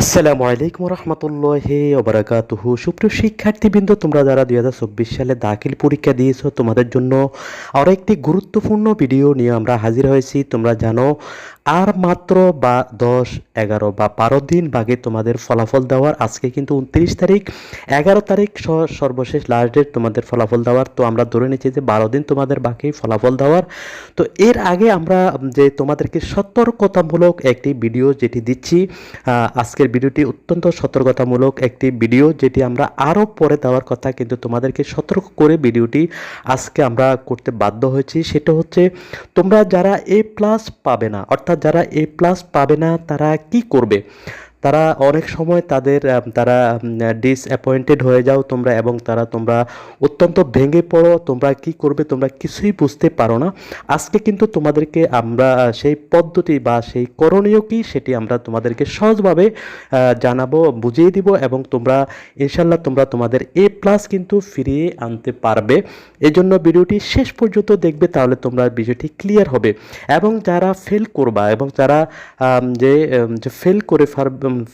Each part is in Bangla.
আসসালামু আলাইকুম রহমতুল্লাহ ওবরাকাতুহু। সুপ্রিয় শিক্ষার্থীবৃন্দ, তোমরা যারা দুই হাজার চব্বিশ সালে দাখিল পরীক্ষা দিয়েছ, তোমাদের জন্য আরও একটি গুরুত্বপূর্ণ ভিডিও নিয়ে আমরা হাজির হয়েছি। তোমরা জানো আর মাত্র বা দশ, এগারো বা বারো দিন বাকি তোমাদের ফলাফল দেওয়ার, আজকে কিন্তু উনত্রিশ তারিখ। এগারো তারিখ সর্বশেষ লাস্ট ডেট তোমাদের ফলাফল দেওয়ার। তো আমরা ধরে নিচ্ছি যে বারো দিন তোমাদের বাকি ফলাফল দেওয়ার। তো এর আগে আমরা যে তোমাদেরকে সতর্কতামূলক একটি ভিডিও যেটি দিচ্ছি আজকের ভিডিওটি অত্যন্ত সতর্কতামূলক একটি ভিডিও যেটি আমরা আরও পরে দেওয়ার কথা, কিন্তু তোমাদেরকে সতর্ক করে ভিডিওটি আজকে আমরা করতে বাধ্য হয়েছি। সেটা হচ্ছে, তোমরা যারা এ প্লাস পাবে না, অর্থাৎ যারা এ প্লাস পাবে না তারা কি করবে? তারা অনেক সময় তাদের তারা ডিসঅ্যাপয়েন্টেড হয়ে যাও তোমরা এবং তারা তোমরা অত্যন্ত ভেঙে পড়ো। তোমরা কি করবে তোমরা কিছুই বুঝতে পারো না। আজকে কিন্তু তোমাদেরকে আমরা সেই পদ্ধতি বা সেই করণীয় কি সেটি আমরা তোমাদেরকে সহজভাবে জানাব, বুঝিয়ে দিব এবং তোমরা ইনশাল্লাহ তোমরা তোমাদের এ প্লাস কিন্তু ফিরিয়ে আনতে পারবে। এই জন্য ভিডিওটি শেষ পর্যন্ত দেখবে, তাহলে তোমরা বিষয়টি ক্লিয়ার হবে। এবং যারা ফেল করবা এবং যারা যে ফেল করে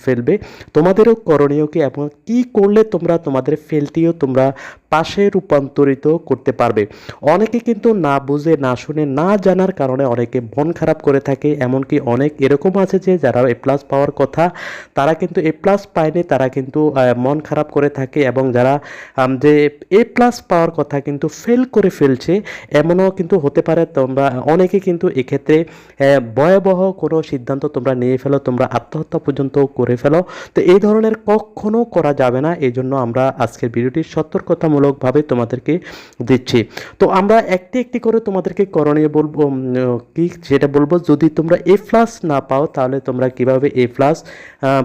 ফেলবে। তোমাদেরও করণীয় কি? এবং কি করলে তোমরা তোমাদের ফেলটিও তোমরা পাশে রূপান্তরিত করতে পারবে? অনেকে কিন্তু না বুঝে, না শুনে, না জানার কারণে অনেকে মন খারাপ করে থাকে। এমনকি অনেক এরকম আছে যে, যারা এ প্লাস পাওয়ার কথা, তারা কিন্তু এ প্লাস পায়নি, তারা কিন্তু মন খারাপ করে থাকে এবং যারা যে এ প্লাস পাওয়ার কথা কিন্তু ফেল করে ফেলছে, এমনও কিন্তু হতে পারে। তোমরা, অনেকে কিন্তু এক্ষেত্রে ভয়াবহ কোনো সিদ্ধান্ত তোমরা নিয়ে ফেলো, তোমরা আত্মহত্যা পর্যন্ত করে ফেলো। তো এই ধরনের কখনো করা যাবে না এই জন্য আমরা আজকের ভিডিওটি সতর্কতামূলকভাবে তোমাদেরকে দিচ্ছি। তো আমরা একটি একটি করে তোমাদেরকে করণীয় বলব কি সেটা বলব, যদি তোমরা এ প্লাস না পাও, তাহলে তোমরা কীভাবে এ প্লাস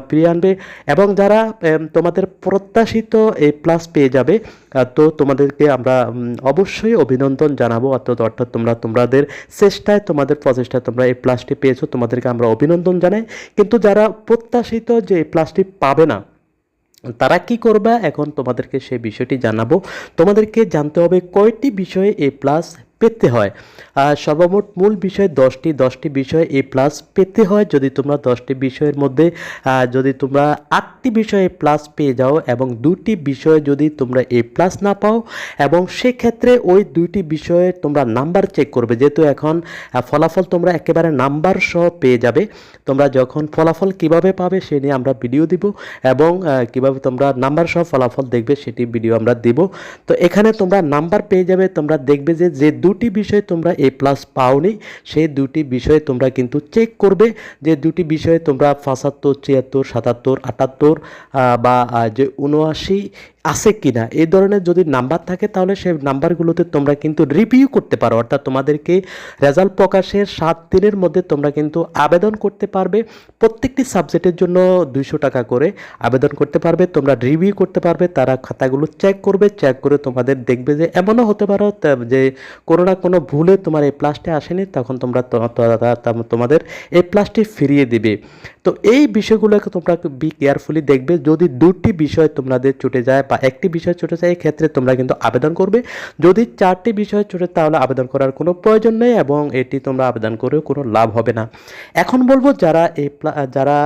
ফিরিয়ে আনবে? এবং যারা তোমাদের প্রত্যাশিত এ প্লাস পেয়ে যাবে তো তোমাদেরকে আমরা অবশ্যই অভিনন্দন জানাব। অর্থাৎ অর্থাৎ তোমরা, তোমাদের চেষ্টায়, তোমাদের প্রচেষ্টায় তোমরা এই প্লাসটি পেয়েছ, তোমাদেরকে আমরা অভিনন্দন জানাই। কিন্তু যারা প্রত্যাশিত যে এই প্লাসটি পাবে না, তারা কি করবে? এখন তোমাদেরকে সেই বিষয়টি জানাব। তোমাদেরকে জানতে হবে কয়টি বিষয়ে এ প্লাস পেতে হয়। আর সর্বমোট মূল বিষয় দশটি দশটি বিষয় এ প্লাস পেতে হয় যদি তোমরা দশটি বিষয়ের মধ্যে যদি তোমরা আটটি বিষয়ে প্লাস পেয়ে যাও এবং দুটি বিষয়ে যদি তোমরা এ প্লাস না পাও এবং সেক্ষেত্রে ওই দুইটি বিষয়ে তোমরা নাম্বার চেক করবে। যেহেতু এখন ফলাফল তোমরা একেবারে নাম্বার সহ পেয়ে যাবে। তোমরা যখন ফলাফল কীভাবে পাবে সে নিয়ে আমরা ভিডিও দিব এবং কীভাবে তোমরা নাম্বার সহ ফলাফল দেখবে সেটি ভিডিও আমরা দিব। তো এখানে তোমরা নাম্বার পেয়ে যাবে, তোমরা দেখবে যে যে দুটি বিষয়ে তোমরা এ প্লাস পাওনি, সেই দুটি বিষয়ে তোমরা কিন্তু চেক করবে যে দুটি বিষয়ে তোমরা পঁচাত্তর, ছিয়াত্তর, সাতাত্তর, আটাত্তর বা যে উনআশি আছে কিনা? এই ধরনের যদি নাম্বার থাকে, তাহলে সেই নাম্বারগুলোতে তোমরা কিন্তু রিভিউ করতে পারো। অর্থাৎ তোমাদেরকে রেজাল্ট প্রকাশের সাত দিনের মধ্যে তোমরা কিন্তু আবেদন করতে পারবে। প্রত্যেকটি সাবজেক্টের জন্য দুইশো টাকা করে আবেদন করতে পারবে। তোমরা রিভিউ করতে পারবে, তারা খাতাগুলো চেক করবে চেক করে তোমাদের দেখবে যে এমনও হতে পারো যে কোনো না কোনো ভুলে তোমার এই প্লাসটি আসেনি, তখন তোমরা তোমাদের এই প্লাসটি ফিরিয়ে দিবে। তো এই বিষয়গুলোকে তোমরা বি কেয়ারফুলি দেখবে। যদি দুটি বিষয় তোমাদের ছুটে যায় একটি বিষয় ছুটে যায় ক্ষেত্রে তোমরা কিন্তু আবেদন করবে। যদি চারটি বিষয় ছুটে, তাহলে আবেদন করার কোনো প্রয়োজন নেই এবং এটি তোমরা আবেদন করেও কোনো লাভ হবে না। এখন বলব যারা এই যারা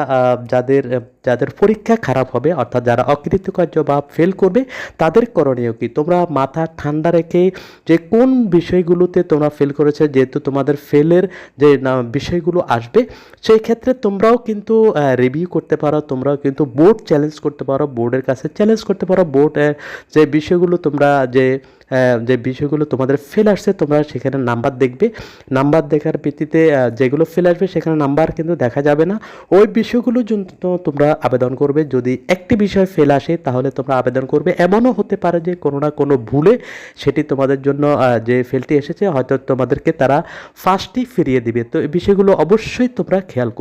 যাদের যাদের পরীক্ষা খারাপ হবে, অর্থাৎ যারা অকৃতকার্য বা ফেল করবে, তাদের করণীয় কি? তোমরা মাথা ঠান্ডা রেখে যে কোন বিষয়গুলোতে তোমরা ফেল করেছে, যেহেতু তোমাদের ফেলের যে বিষয়গুলো আসবে, সেই ক্ষেত্রে তোমরাও কিন্তু রিভিউ করতে পারো, তোমরাও কিন্তু বোর্ড চ্যালেঞ্জ করতে পারো বোর্ডের কাছে চ্যালেঞ্জ করতে পারো বোর্ড যে বিষয়গুলো তোমরা, যে যে বিষয়গুলো তোমাদের ফেল আসছে, তোমরা সেখানে নাম্বার দেখবে। নাম্বার দেখার ভিত্তিতে যেগুলো ফেল আসবে, সেখানে নাম্বার কিন্তু দেখা যাবে না। ওই বিষয়গুলোর জন্য তোমরা আবেদন করবে। যদি একটি বিষয় ফেল আসে, তাহলে তোমরা আবেদন করবে। এমনও হতে পারে যে কোনো না কোনো ভুলে সেটি তোমাদের জন্য যে ফেলটি এসেছে, হয়তো তোমাদেরকে তারা ফার্স্টই ফিরিয়ে দিবে। তো এই বিষয়গুলো অবশ্যই তোমরা খেয়াল করবে